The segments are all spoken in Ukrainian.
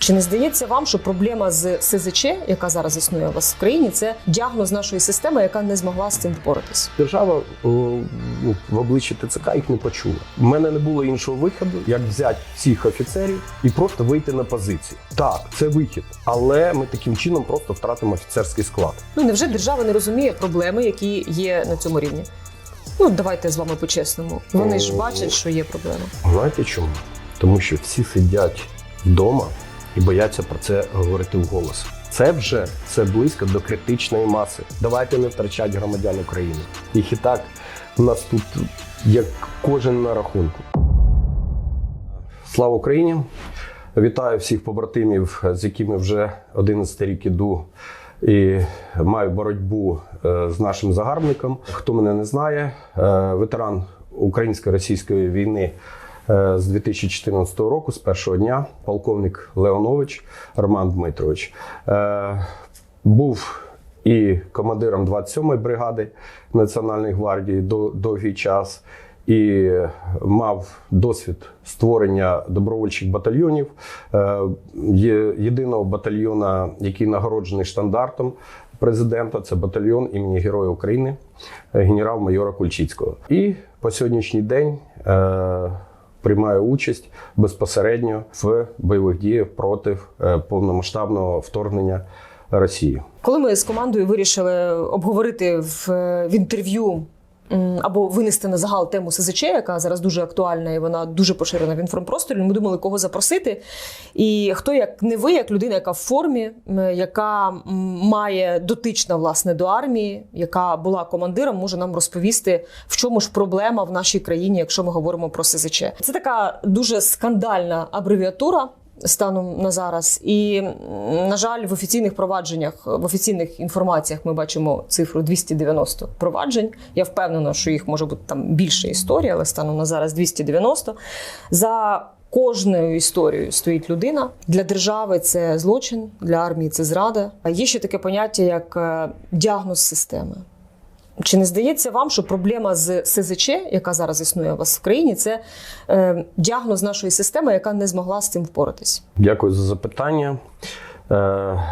Чи не здається вам, що проблема з СЗЧ, яка зараз існує у вас в країні, це діагноз нашої системи, яка не змогла з цим впоратись? Держава о, ну, в обличчі ТЦК їх не почула. У мене не було іншого виходу, як взяти всіх офіцерів і просто вийти на позиції. Так, це вихід, але ми таким чином просто втратимо офіцерський склад. Ну невже держава не розуміє проблеми, які є на цьому рівні? Ну давайте з вами по-чесному. Вони ж бачать, що є проблема. Знаєте чому? Тому що всі сидять вдома і бояться про це говорити вголос. Це вже це близько до критичної маси. Давайте не втрачати громадян України. Їх і так у нас тут як кожен на рахунку. Слава Україні! Вітаю всіх побратимів, з якими вже 11 рік іду і маю боротьбу е, з нашим загарбником. Хто мене не знає, е, ветеран українсько-російської війни з 2014 року, з першого дня, полковник Леонович Роман Дмитрович. Е, Був і командиром 27-ї бригади Національної гвардії до довгий час. І мав досвід створення добровольчих батальйонів. Е, єдиного батальйона, який нагороджений штандартом президента. Це батальйон імені Героя України е, генерал-майора Кульчицького. І по сьогоднішній день е, приймає участь безпосередньо в бойових діях проти е, повномасштабного вторгнення Росії. Коли ми з командою вирішили обговорити в, в інтерв'ю або винести на загал тему СЗЧ, яка зараз дуже актуальна і вона дуже поширена в інформпросторі, ми думали, кого запросити. І хто як не ви, як людина, яка в формі, яка має дотична власне до армії, яка була командиром, може нам розповісти, в чому ж проблема в нашій країні, якщо ми говоримо про СЗЧ. Це така дуже скандальна абревіатура станом на зараз. І, на жаль, в офіційних провадженнях, в офіційних інформаціях ми бачимо цифру 290 проваджень. Я впевнена, що їх може бути там більше історії, але станом на зараз 290. За кожною історією стоїть людина. Для держави це злочин, для армії це зрада. А є ще таке поняття, як е, діагноз системи. Чи не здається вам, що проблема з СЗЧ, яка зараз існує у вас в країні, це е, діагноз нашої системи, яка не змогла з цим впоратись? Дякую за запитання. Е,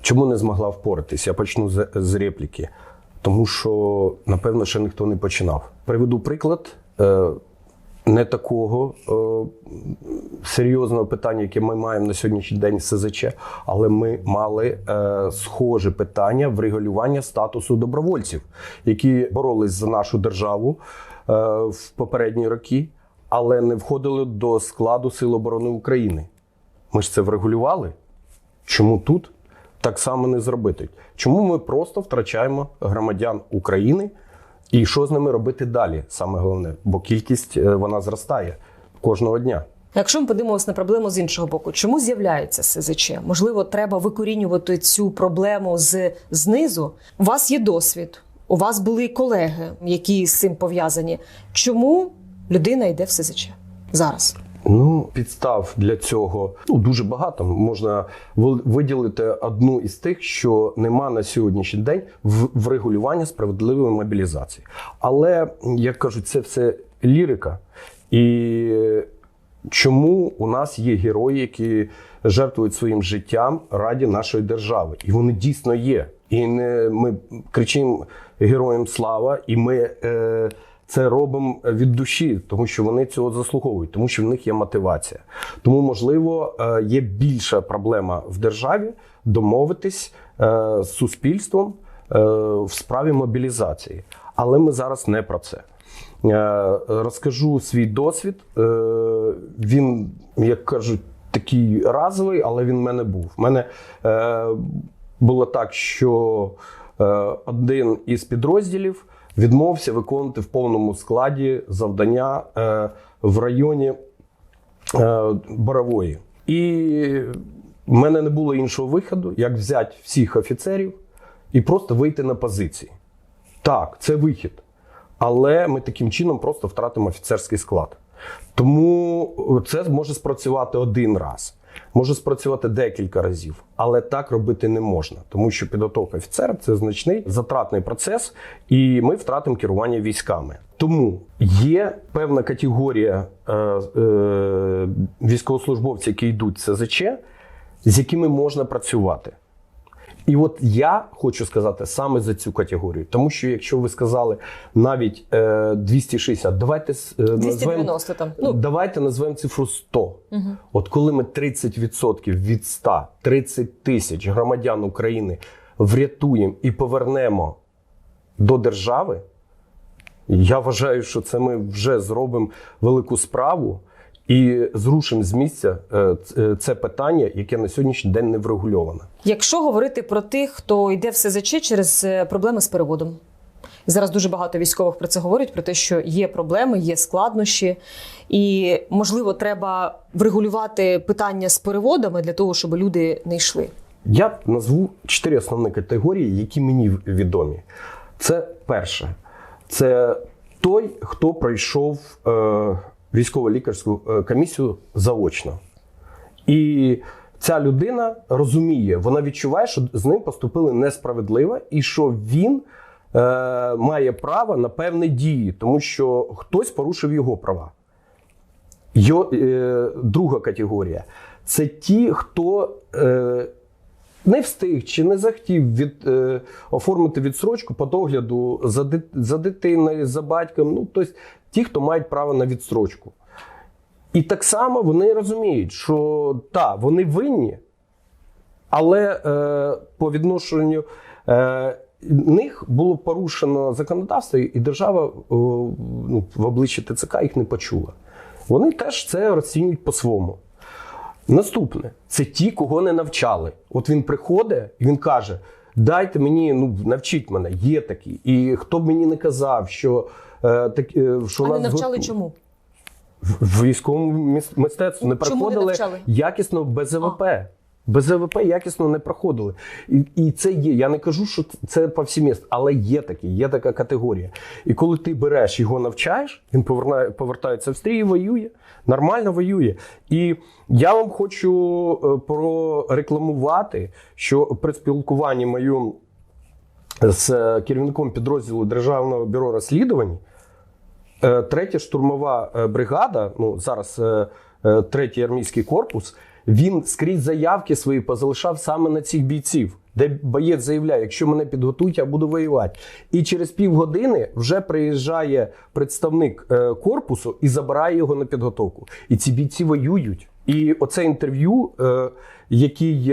чому не змогла впоратись? Я почну з, з репліки. Тому що, напевно, ще ніхто не починав. Приведу приклад е, не такого е, серйозного питання, яке ми маємо на сьогоднішній день з СЗЧ, але ми мали е, схоже питання врегулювання статусу добровольців, які боролись за нашу державу е, в попередні роки, але не входили до складу Сил оборони України. Ми ж це врегулювали. Чому тут так само не зробити? Чому ми просто втрачаємо громадян України? І що з ними робити далі? Саме головне, бо кількість е, вона зростає кожного дня. Якщо ми подивимося на проблему з іншого боку, чому з'являється СЗЧ? Можливо, треба викорінювати цю проблему з знизу. У вас є досвід, у вас були колеги, які з цим пов'язані. Чому людина йде в СЗЧ зараз? Ну, підстав для цього ну дуже багато. Можна виділити одну із тих, що нема на сьогоднішній день в врегулювання справедливої мобілізації. Але як кажуть, це все лірика. І чому у нас є герої, які жертвують своїм життям раді нашої держави? І вони дійсно є. І не ми кричимо героям слава, і ми. Е, це робимо від душі, тому що вони цього заслуговують, тому що в них є мотивація. Тому, можливо, е, є більша проблема в державі домовитись е, з суспільством е, в справі мобілізації. Але ми зараз не про це. Розкажу свій досвід. Він, як кажуть, такий разовий, але він в мене був. У мене було так, що один із підрозділів відмовився виконувати в повному складі завдання е, в районі е, Борової. І в мене не було іншого виходу, як взяти всіх офіцерів і просто вийти на позиції. Так, це вихід. Але ми таким чином просто втратимо офіцерський склад. Тому це може спрацювати один раз, може спрацювати декілька разів, але так робити не можна, тому що підготовка офіцера це значний затратний процес, і ми втратимо керування військами. Тому є певна категорія е, е, військовослужбовців, які йдуть в СЗЧ, з якими можна працювати. І от я хочу сказати саме за цю категорію, тому що якщо ви сказали навіть е, 260, давайте е, назвемо 290 там. Ну, Давайте назвемо цифру 100. От коли ми 30% від 100, 30 тисяч громадян України врятуємо і повернемо до держави, я вважаю, що це ми вже зробимо велику справу і зрушимо з місця е, це питання, яке на сьогоднішній день не врегульоване. Якщо говорити про тих, хто йде в СЗЧ через е, проблеми з переводом. І Зараз дуже багато військових про це говорять, про те, що є проблеми, є складнощі, і можливо, треба врегулювати питання з переводами для того, щоб люди не йшли. Я назву чотири основні категорії, які мені відомі. Це перше, це той, хто пройшов е, військово-лікарську е, комісію заочно. І ця людина розуміє, вона відчуває, що з ним поступили несправедливо, і що він е, має право на певні дії, тому що хтось порушив його права. Йо, е, друга категорія це ті, хто е, не встиг чи не захотів від, е, оформити відсрочку по догляду за, дит, за дитиною, за батьком. Ну, тобто ті, хто мають право на відсрочку. І так само вони розуміють, що так, вони винні, але е, по відношенню е, них було порушено законодавство, і держава о, ну, в обличчі ТЦК їх не почула. Вони теж це розцінюють по-своєму. Наступне це ті, кого не навчали. От він приходить і він каже: дайте мені, ну навчіть мене, є такі. І хто б мені не казав, що, е, так, е, що А не навчали готу- чому? в військовому мистецтві не Чому не проходили якісно без ЕВП. Без ЕВП якісно не проходили. І, і це є. Я не кажу, що це повсіміст, але є такі, є така категорія. І коли ти береш його навчаєш, він повернає, повертається в стрій воює, нормально воює. І я вам хочу е, прорекламувати, що при спілкуванні мою з е, керівником підрозділу Державного бюро розслідувань. Е, Третя штурмова е, бригада, ну зараз е, третій армійський корпус, він скрізь заявки свої позалишав саме на цих бійців, де боєць заявляє, якщо мене підготують, я буду воювати. І через півгодини вже приїжджає представник корпусу і забирає його на підготовку. І ці бійці воюють. І оце інтерв'ю, який,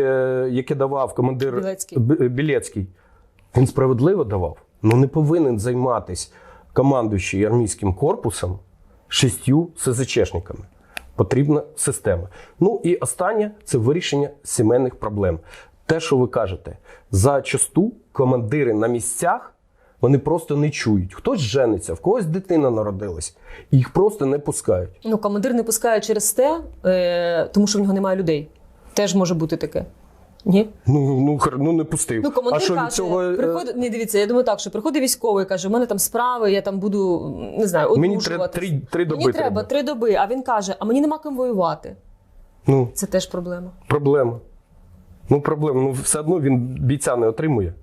яке давав командир Білецький. Білецький, він справедливо давав. Ну не повинен займатися командуючий армійським корпусом шістю СЗЧшниками. Потрібна система. Ну і останнє це вирішення сімейних проблем. Те, що ви кажете, зачасту командири на місцях вони просто не чують. Хтось жениться, в когось дитина народилась, і їх просто не пускають. Ну, командир не пускає через те, е, тому що в нього немає людей. Теж може бути таке. Ні? Ну, ну, ну не пустив. Ну, командир а що каже, від цього е, приходить, не дивіться, я думаю так, що приходить військовий, каже, у мене там справи, я там буду, не знаю, мені одружуватись. треба три, три доби Мені треба треба. три доби, а він каже, а мені нема ким воювати. Ну, Це теж проблема. Проблема. Ну, проблема. Ну, все одно він бійця не отримує.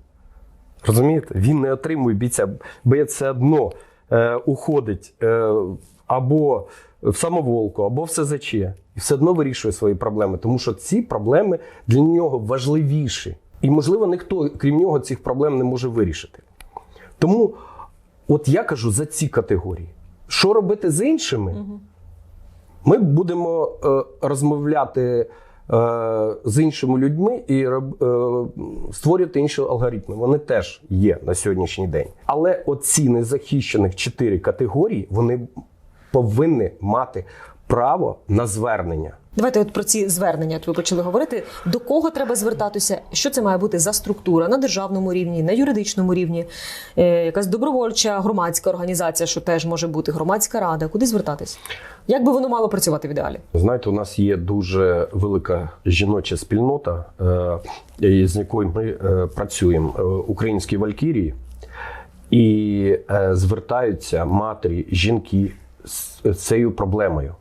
Розумієте? Він не отримує бійця. Боєць все одно е, уходить е, або в самоволку, або в СЗЧ. І все одно вирішує свої проблеми, тому що ці проблеми для нього важливіші. І, можливо, ніхто, крім нього, цих проблем не може вирішити. Тому, от я кажу за ці категорії. Що робити з іншими? Ми будемо е, розмовляти е, з іншими людьми і е, створювати інші алгоритми. Вони теж є на сьогоднішній день. Але оці незахищених чотири категорії вони повинні мати право на звернення. Давайте от про ці звернення от ви почали говорити. До кого треба звертатися? Що це має бути за структура на державному рівні, на юридичному рівні, е, якась добровольча громадська організація, що теж може бути громадська рада. Куди звертатись? Як би воно мало працювати в ідеалі? Знаєте, у нас є дуже велика жіноча спільнота, е, з якою ми е, працюємо, е, українські валькірії, і е, звертаються матері, жінки з з цією проблемою.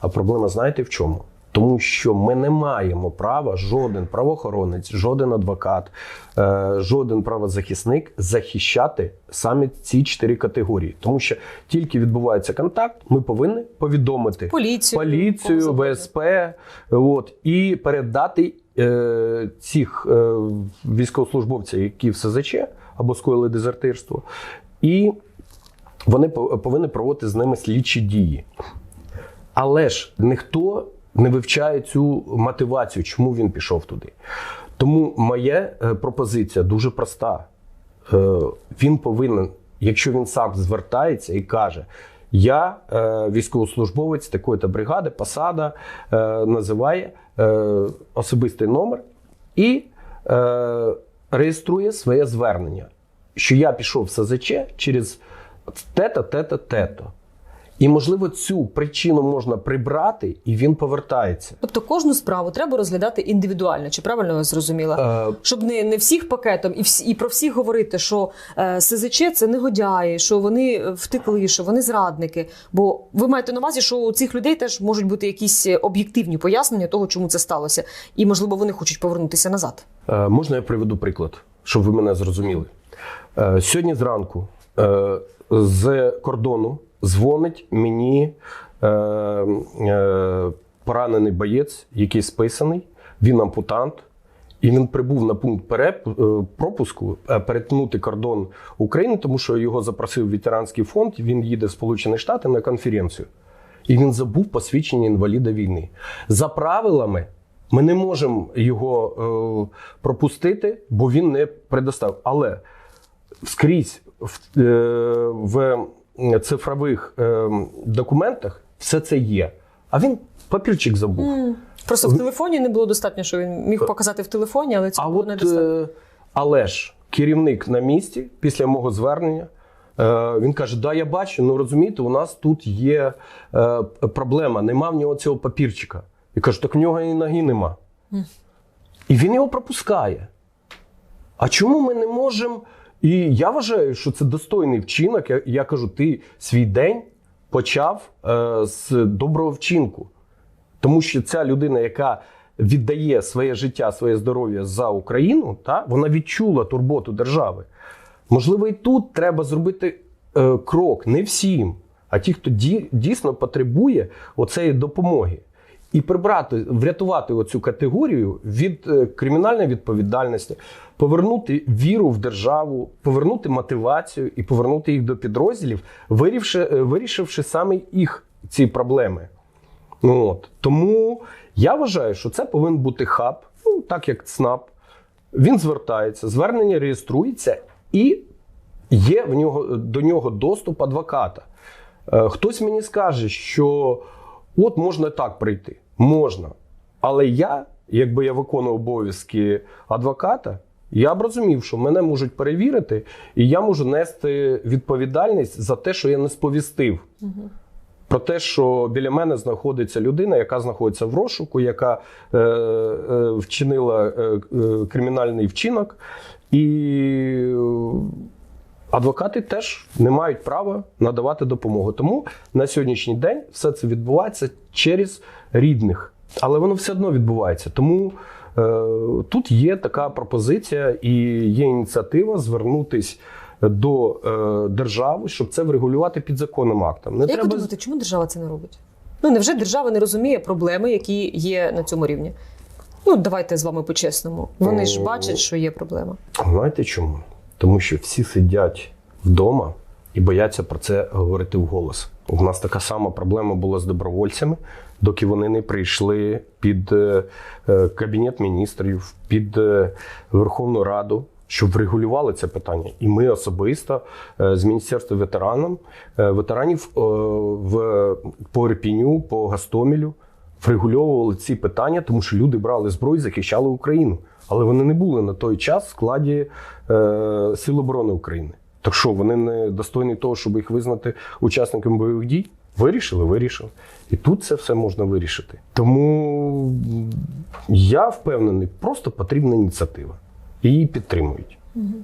А проблема знаєте в чому? Тому що ми не маємо права, жоден правоохоронець, жоден адвокат, е, жоден правозахисник захищати саме ці чотири категорії. Тому що тільки відбувається контакт, ми повинні повідомити Поліцію, поліцію. ВСП, от, і передати е, цих е, військовослужбовців, які в СЗЧ або скоїли дезертирство, і вони пов- повинні проводити з ними слідчі дії. Але ж ніхто не вивчає цю мотивацію, чому він пішов туди. Тому моя е, пропозиція дуже проста. Е, Він повинен, якщо він сам звертається і каже: Я е, військовослужбовець такої-то бригади, посада, називає особистий номер і реєструє своє звернення, що я пішов в СЗЧ через тето, тето, тето. І, можливо, цю причину можна прибрати, і він повертається. Тобто кожну справу треба розглядати індивідуально, чи правильно я зрозуміла? Е, Щоб не, не всіх пакетом і, всі, і про всіх говорити, що е, СЗЧ це негодяї, що вони втекли, що вони зрадники. Бо ви маєте на увазі, що у цих людей теж можуть бути якісь об'єктивні пояснення того, чому це сталося, і можливо вони хочуть повернутися назад. Е, Можна я приведу приклад, щоб ви мене зрозуміли. Е, Сьогодні зранку е, з кордону дзвонить мені е, е, поранений боєць, який списаний, він ампутант. І він прибув на пункт е, пропуску е, перетнути кордон України, тому що його запросив ветеранський фонд. Він їде в Сполучені Штати на конференцію. І він забув посвідчення інваліда війни. За правилами, ми не можемо його е, пропустити, бо він не предостав. Але скрізь в, е, в цифрових е, документах все це є. А він папірчик забув. Просто в телефоні не було достатньо, що він міг показати в телефоні, але А було от, недостатньо. е, але ж керівник на місці після мого звернення. е, Він каже: Да, я бачу, ну розумієте, у нас тут є е, проблема, нема в нього цього папірчика. Я кажу, так в нього і ноги нема. І він його пропускає. А чому ми не можемо? І я вважаю, що це достойний вчинок. Я, я кажу, ти свій день почав е, з доброго вчинку. Тому що ця людина, яка віддає своє життя, своє здоров'я за Україну, та, вона відчула турботу держави. Можливо, і тут треба зробити е, крок не всім, а ті, хто ді, дійсно потребує оцеї допомоги. І прибрати, врятувати оцю категорію від е, кримінальної відповідальності, повернути віру в державу, повернути мотивацію і повернути їх до підрозділів, вирішивши, е, вирішивши саме їх ці проблеми. Ну, От. Тому я вважаю, що це повинен бути хаб, ну, так як ЦНАП. Він звертається, звернення реєструється і є в нього, до нього доступ адвоката. Е, Хтось мені скаже, що от можна так прийти. Можна. Але я, якби я виконував обов'язки адвоката, я б розумів, що мене можуть перевірити, і я можу нести відповідальність за те, що я не сповістив про те, що біля мене знаходиться людина, яка знаходиться в розшуку, яка е, е, вчинила е, е, кримінальний вчинок, і е, адвокати теж не мають права надавати допомогу. Тому на сьогоднішній день все це відбувається через рідних, але воно все одно відбувається. Тому тут є така пропозиція і є ініціатива звернутись. До е, держави, щоб це врегулювати підзаконним актом. Не Як ви думаєте, чому держава це не робить? Ну невже держава не розуміє проблеми, які є на цьому рівні? Ну, давайте з вами по-чесному. Вони ж бачать, що є проблема. Знаєте чому? Тому що всі сидять вдома і бояться про це говорити вголос. У нас така сама проблема була з добровольцями, доки вони не прийшли під е, е, кабінет міністрів, під е, Верховну Раду. Щоб врегулювали це питання, і ми особисто з міністерства ветеранам ветеранів в по Ірпіню, по Гастомілю врегульовували ці питання, тому що люди брали зброю, захищали Україну, але вони не були на той час в складі Сил оборони України. Так що вони не достойні того, щоб їх визнати учасниками бойових дій? Вирішили, вирішили. І тут це все можна вирішити. Тому я впевнений, просто потрібна ініціатива. І її підтримують.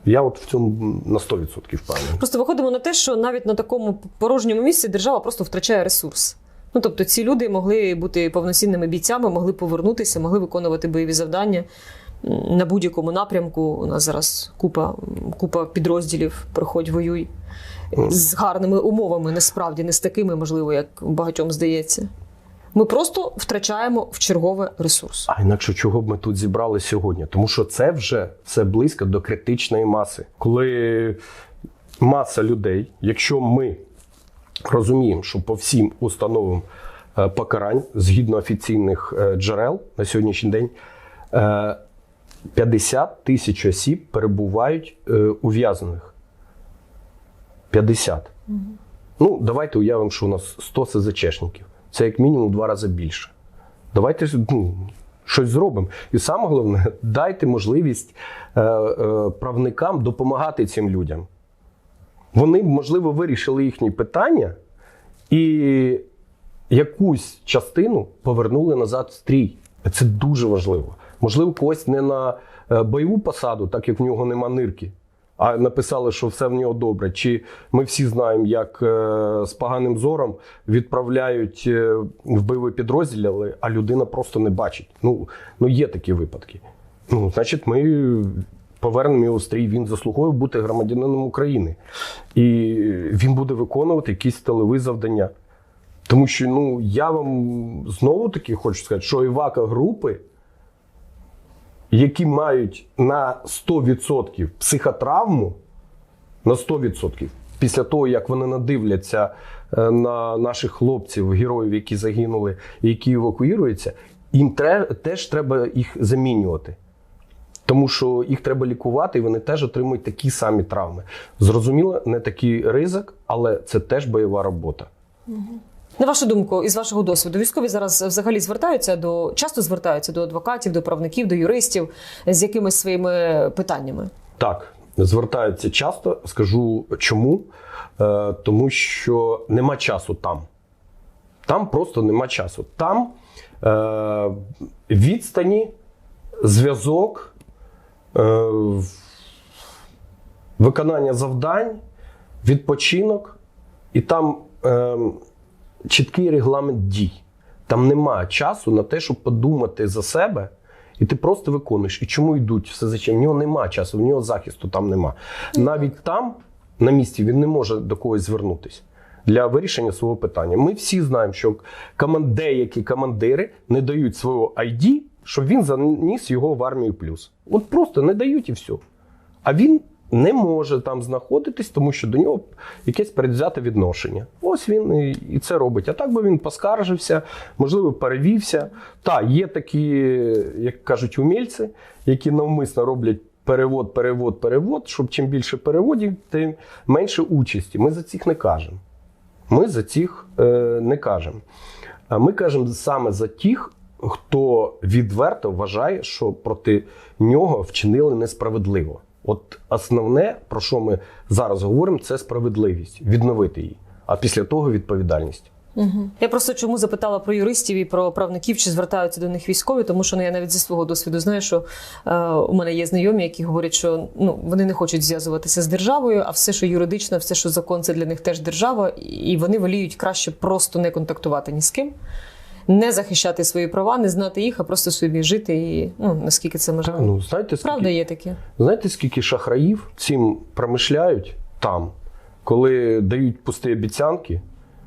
Я от в цьому на 100% впевнений. Просто виходимо на те, що навіть на такому порожньому місці держава просто втрачає ресурс. Ну тобто ці люди могли бути повноцінними бійцями, могли повернутися, могли виконувати бойові завдання на будь-якому напрямку. У нас зараз купа, купа підрозділів проходь, воюй з гарними умовами, насправді не з такими, можливо, як багатьом здається. Ми просто втрачаємо в чергове ресурс. А інакше чого б ми тут зібрали сьогодні? Тому що це вже все близько до критичної маси. Коли маса людей, якщо ми розуміємо, що по всім установам е, покарань, згідно офіційних е, джерел на сьогоднішній день, е, 50 тисяч осіб перебувають е, ув'язнених. 50. Ну, давайте уявимо, що у нас 100 СЗЧшників. Це як мінімум два рази більше. Давайте ну, щось зробимо. І саме головне, дайте можливість е, е, правникам допомагати цим людям. Вони можливо, вирішили їхні питання і якусь частину повернули назад в стрій. Це дуже важливо. Можливо, когось не на е, бойову посаду, так як в нього нема нирки, а написали, що все в нього добре. Чи ми всі знаємо, як е, з поганим зором відправляють е, в бойові підрозділи, а людина просто не бачить. Ну, ну є такі випадки. Ну, значить, ми повернемо його стрій. Він заслуговує бути громадянином України. І він буде виконувати якісь тилові завдання. Тому що ну, я вам знову таки хочу сказати, що івака групи, які мають на 100% психотравму, на 100%, після того, як вони надивляться е, на наших хлопців, героїв, які загинули, які евакуюються, їм теж треба їх замінювати. Тому що їх треба лікувати, і вони теж отримують такі самі травми. Зрозуміло, не такий ризик, але це теж бойова робота. На вашу думку, із вашого досвіду, військові зараз взагалі звертаються до часто звертаються до адвокатів, до правників, до юристів з якимись своїми питаннями. Так, звертаються часто. Скажу чому. Е, тому що нема часу там. Там просто нема часу. Там е, відстані, зв'язок, е, виконання завдань, відпочинок, і там е, чіткий регламент дій. Там немає часу на те, щоб подумати за себе, і ти просто виконуєш. І чому йдуть все зачем? В нього немає часу, в нього захисту там нема. Навіть там, на місці, він не може до когось звернутися для вирішення свого питання. Ми всі знаємо, що деякі командири не дають свого ID, щоб він заніс його в армію плюс. От просто не дають і все. А він не може там знаходитись, тому що до нього якесь передвзяте відношення. Ось він і, це робить. А так би він поскаржився, можливо, перевівся. Та є такі, як кажуть, умільці, які навмисно роблять. Перевод, перевод, перевод, щоб чим більше переводів, тим менше участі. Ми за цих не кажемо. Ми за цих е, не кажемо. А ми кажемо саме за тих, хто відверто вважає, що проти нього вчинили несправедливо. От основне, про що ми зараз говоримо, це справедливість, відновити її. А після того відповідальність. Угу. Я просто чому запитала про юристів і про правників, чи звертаються до них військові, тому що ну, я навіть зі свого досвіду знаю, що е, у мене є знайомі, які говорять, що ну вони не хочуть зв'язуватися з державою, а все, що юридично, все, що закон, це для них теж держава, і вони воліють краще просто не контактувати ні з ким. Не захищати свої права, не знати їх, а просто собі жити і ну наскільки це можливо. ну, знаєте, скільки, Правда, є таке. знаєте, скільки шахраїв цим промишляють там, коли дають пусті обіцянки,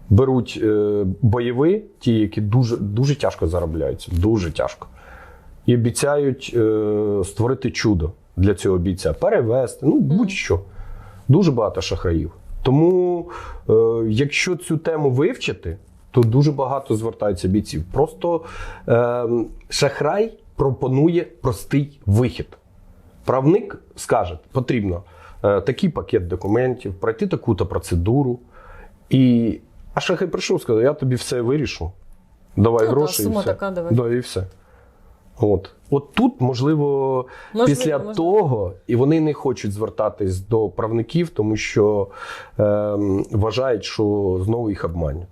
беруть е, бойові, ті, які дуже, дуже тяжко заробляються, дуже тяжко. І обіцяють е, створити чудо для цього бійця, перевести, ну будь-що. Дуже багато шахраїв. Тому, е, якщо цю тему вивчити, то дуже багато звертаються бійців. Просто е, шахрай пропонує простий вихід. Правник скаже, потрібно е, такий пакет документів, пройти таку-то процедуру. І... А шахрай прийшов, сказав, я тобі все вирішу. Давай Ну, та, гроші. сума і все. така, давай. Да, і все. От. От тут, можливо, Можливо, після можливо. того, і вони не хочуть звертатись до правників, тому що е, вважають, що знову їх обманюють.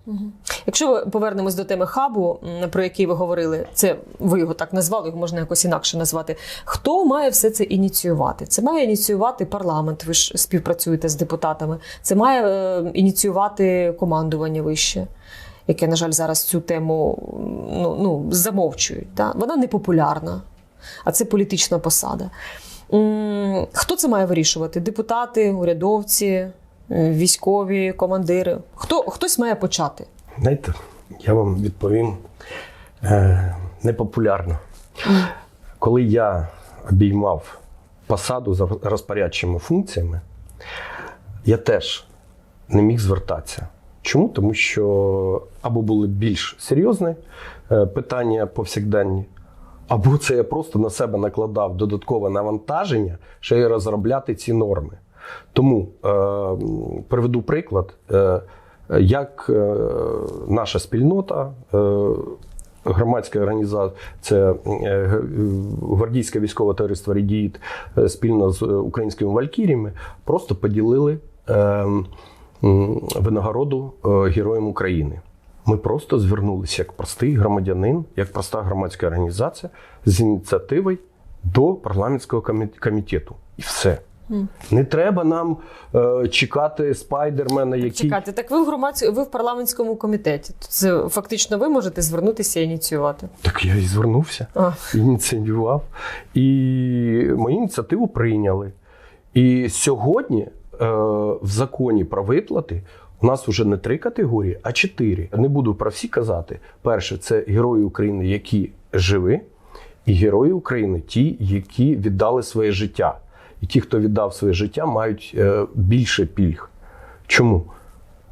Якщо ми повернемось до теми хабу, про який ви говорили, це ви його так назвали, його можна якось інакше назвати. Хто має все це ініціювати? Це має ініціювати парламент. Ви ж співпрацюєте з депутатами. Це має е, ініціювати командування вище. Яке, на жаль, зараз цю тему ну, ну, замовчують. Да? Вона не популярна, а це політична посада. Хто це має вирішувати? Депутати, урядовці, е, військові, командири? Хто, хтось має почати? Знаєте, Я вам відповім е, непопулярно. Коли я обіймав посаду за розпорядчими функціями, я теж не міг звертатися. Чому? Тому що або були більш серйозні е, питання повсякденні, або це я просто на себе накладав додаткове навантаження, ще й розробляти ці норми. Тому е, приведу приклад, е, як е, наша спільнота, е, громадська організація, це е, гвардійське військове товариство «Рідіїт» е, спільно з українськими валькіріями просто поділили е, м, винагороду е, Героям України. Ми просто звернулися як простий громадянин, як проста громадська організація з ініціативою до парламентського комітету. І все. Не треба нам е, чекати спайдермена, який Чекайте, так ви в громадсь... ви в парламентському комітеті. Це фактично ви можете звернутися і ініціювати. так я і звернувся. А. ініціював. І мою ініціативу прийняли. І сьогодні в законі про виплати у нас вже не три категорії, а чотири. Не буду про всі казати. Перше, це герої України, які живі, і герої України, ті, які віддали своє життя. І ті, хто віддав своє життя, мають е, більше пільг. Чому?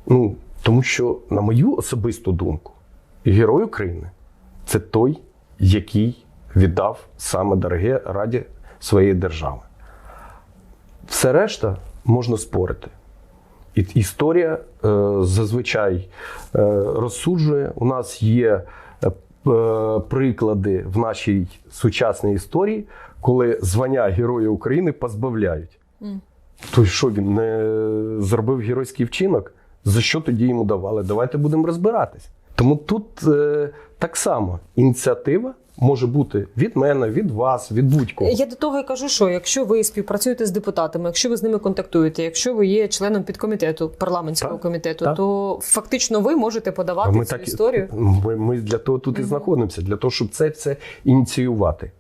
Ну, тому що, на мою особисту думку, герой України це той, який віддав саме дороге раді своєї держави. Все решта можна спорити. І історія е, зазвичай е, розсуджує. У нас є е, приклади в нашій сучасній історії, коли звання Героя України позбавляють. То що він не зробив геройський вчинок? За що тоді йому давали? Давайте будемо розбиратись. Тому тут е, так само ініціатива може бути від мене, від вас, від будь-кого. Я до того і кажу, що якщо ви співпрацюєте з депутатами, якщо ви з ними контактуєте, якщо ви є членом підкомітету парламентського Так, комітету, так. то фактично ви можете подавати подавати цю історію. Ми, ми для того тут і знаходимося, для того, щоб це все ініціювати.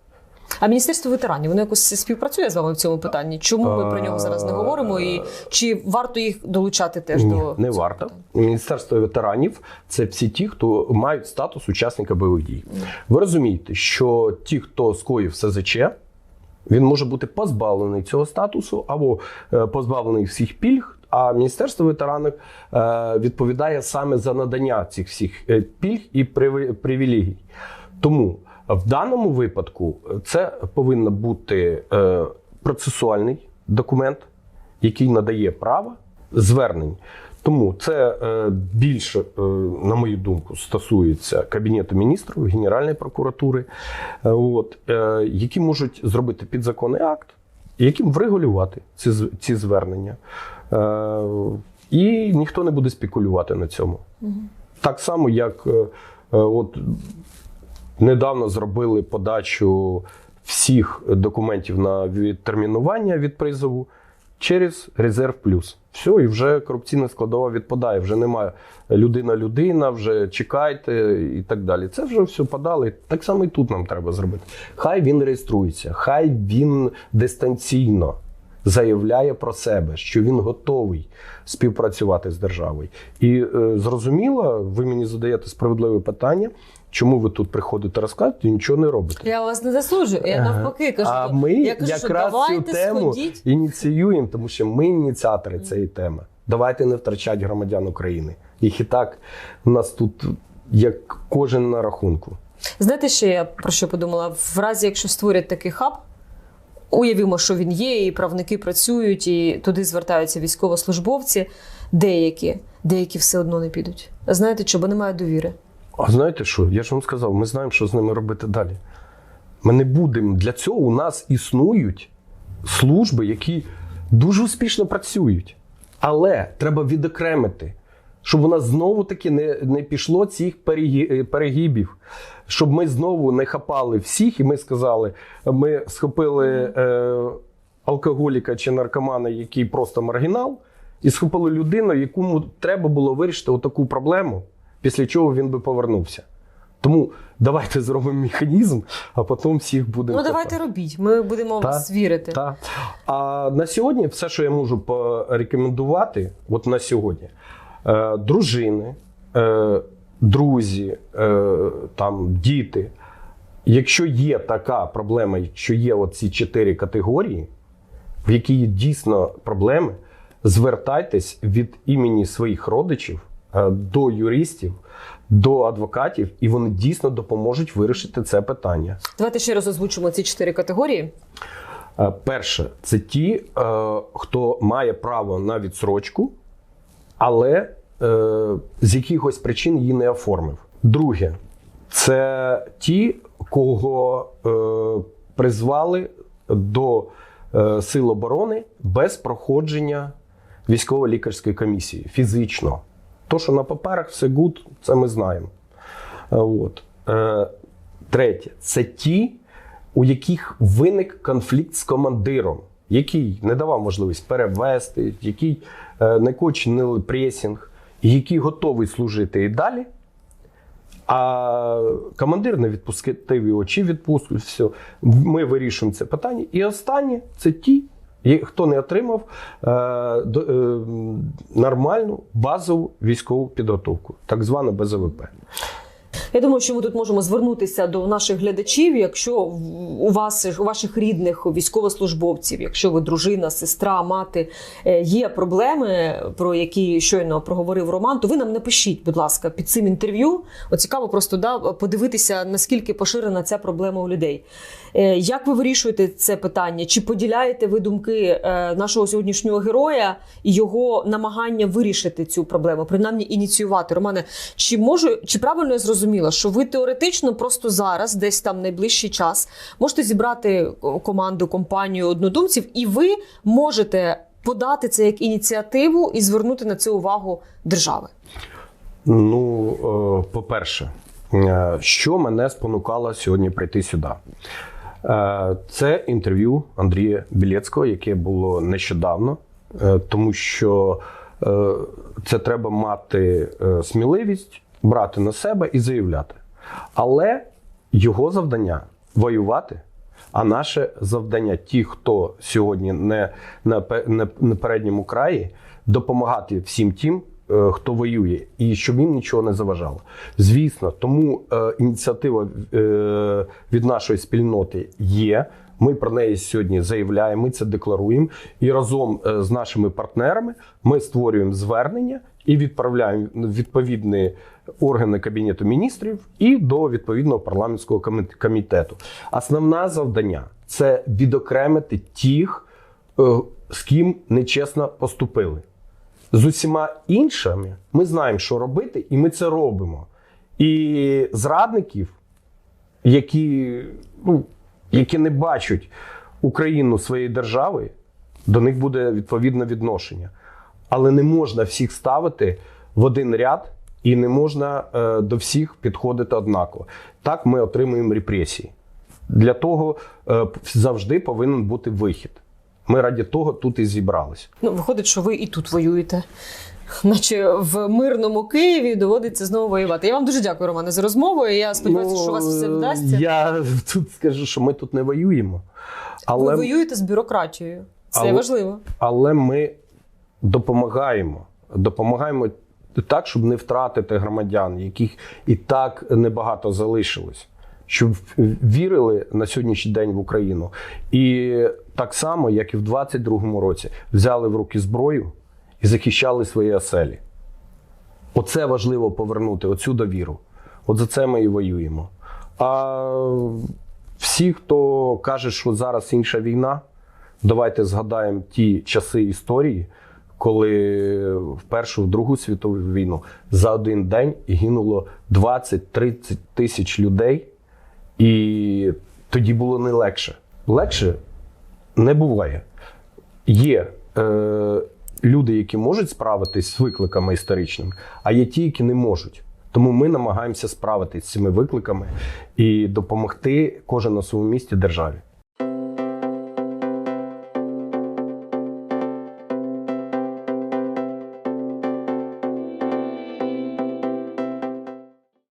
А міністерство ветеранів воно якось співпрацює з вами в цьому питанні? Чому ми про нього зараз не говоримо? І чи варто їх долучати теж Ні, до не цього варто. питання? Міністерство ветеранів це всі ті, хто мають статус учасника бойових дій. Ви розумієте, що ті, хто скоїв СЗЧ, він може бути позбавлений цього статусу або е, позбавлений всіх пільг. А міністерство ветеранів е, відповідає саме за надання цих всіх е, пільг і привілегій. Тому в даному випадку це повинен бути е, процесуальний документ, який надає право звернень. Тому це е, більше, е, на мою думку, стосується Кабінету міністрів, Генеральної прокуратури, е, от, е, які можуть зробити підзаконний акт, яким врегулювати ці, ці звернення. Е, і ніхто не буде спекулювати на цьому. Так само, як е, е, от, недавно зробили подачу всіх документів на відтермінування від призову через резерв плюс. Все, і вже корупційна складова відпадає. Вже немає людина-людина, вже чекайте і так далі. Це вже все подали. Так само і тут нам треба зробити. Хай він реєструється, хай він дистанційно заявляє про себе, що він готовий співпрацювати з державою. І е, зрозуміло, ви мені задаєте справедливе питання, чому ви тут приходите розказувати і нічого не робите. Я вас не заслужую. Я навпаки кажу, а що- ми я кажу, що якраз цю тему сходіть. ініціюємо, тому що ми ініціатори цієї теми. Давайте не втрачати громадян України. Їх і так у нас тут як кожен на рахунку. Знаєте, ще я про що подумала? В разі, якщо створять такий хаб, уявімо, що він є, і правники працюють, і туди звертаються військовослужбовці, деякі, деякі все одно не підуть. Знаєте, що, бо немає довіри. А знаєте що? Я ж вам сказав, ми знаємо, що з ними робити далі. Ми не будемо. Для цього у нас існують служби, які дуже успішно працюють. Але треба відокремити, щоб у нас знову таки не, не пішло цих е, перегибів. Щоб ми знову не хапали всіх, і ми сказали: ми схопили е, алкоголіка чи наркомана, який просто маргінал, і схопили людину, якому треба було вирішити отаку проблему, після чого він би повернувся. Тому давайте зробимо механізм, а потім всіх будемо. Ну давайте робіть. Ми будемо Та, вас вірити. Так. А на сьогодні все, що я можу порекомендувати, от на сьогодні, е, дружини, е, друзі, е, там діти. Якщо є така проблема, що є оці чотири категорії, в які є дійсно проблеми, звертайтесь від імені своїх родичів до юристів, до адвокатів, і вони дійсно допоможуть вирішити це питання. Давайте ще раз озвучимо ці чотири категорії. Е, Перше, це ті, е, хто має право на відсрочку, але е, з якихось причин її не оформив. Друге, це ті, кого е, призвали до е, сил оборони без проходження військово-лікарської комісії фізично. То, що на паперах все гуд, це ми знаємо. Е, От. Е, Третє, це ті, у яких виник конфлікт з командиром, який не давав можливість перевести, який е, не чинили пресінг, який готовий служити і далі. А командир не відпустив його чи відпустку. Все. Ми вирішуємо це питання. І останнє це ті, є- хто не отримав е, до- е, нормальну базову військову підготовку, так звану БЗВП. Я думаю, що ми тут можемо звернутися до наших глядачів. Якщо у вас у ваших рідних військовослужбовців, якщо ви дружина, сестра, мати е, є проблеми, про які щойно проговорив Роман, то ви нам напишіть, будь ласка, під цим інтерв'ю. От цікаво просто да, подивитися, наскільки поширена ця проблема у людей. Е, Як ви вирішуєте це питання? Чи поділяєте ви думки е, нашого сьогоднішнього героя і його намагання вирішити цю проблему, принаймні ініціювати? Романе, чи можу, чи правильно я зрозуміла, що ви теоретично просто зараз, десь там найближчий час, можете зібрати команду, компанію однодумців, і ви можете подати це як ініціативу і звернути на це увагу держави? Ну, е, по-перше, е, що мене спонукало сьогодні прийти сюди? Е, Це інтерв'ю Андрія Білецького, яке було нещодавно, е, тому що е, це треба мати е, сміливість, брати на себе і заявляти. Але його завдання воювати. А наше завдання, ті, хто сьогодні не на, не, на передньому краї, допомагати всім тим, е, хто воює, і щоб їм нічого не заважало. Звісно, тому е, ініціатива е, від нашої спільноти є. Ми про неї сьогодні заявляємо, ми це декларуємо. І разом е, з нашими партнерами ми створюємо звернення і відправляємо відповідні органи Кабінету міністрів і до відповідного парламентського комітету. Основне завдання це відокремити тих, е, з ким нечесно поступили. З усіма іншими ми знаємо, що робити, і ми це робимо. І зрадників, які, ну, які не бачать Україну своєї держави, до них буде відповідне відношення. Але не можна всіх ставити в один ряд і не можна е, до всіх підходити однаково. Так ми отримуємо репресії. Для того е, завжди повинен бути вихід. Ми раді того тут і зібралися. Ну, виходить, що ви і тут воюєте. Наче в мирному Києві доводиться знову воювати. Я вам дуже дякую, Романе, за розмову. і Я сподіваюся, що у вас все вдасться. Я тут скажу, що ми тут не воюємо. Але, Ви воюєте з бюрократією. Це Але- важливо. але ми допомагаємо. Допомагаємо так, щоб не втратити громадян, яких і так небагато залишилось. Щоб вірили на сьогоднішній день в Україну. І так само, як і в 22-му році, взяли в руки зброю і захищали свої оселі. Оце важливо повернути, оцю довіру. От за це ми і воюємо. А всі, хто каже, що зараз інша війна, давайте згадаємо ті часи історії, коли в Першу, в Другу світову війну за один день гинуло 20-30 тисяч людей, і тоді було не легше. Легше не буває. Є е, люди, які можуть справитись з викликами історичними, а є ті, які не можуть. Тому ми намагаємося справитись з цими викликами і допомогти кожен на своєму місці державі.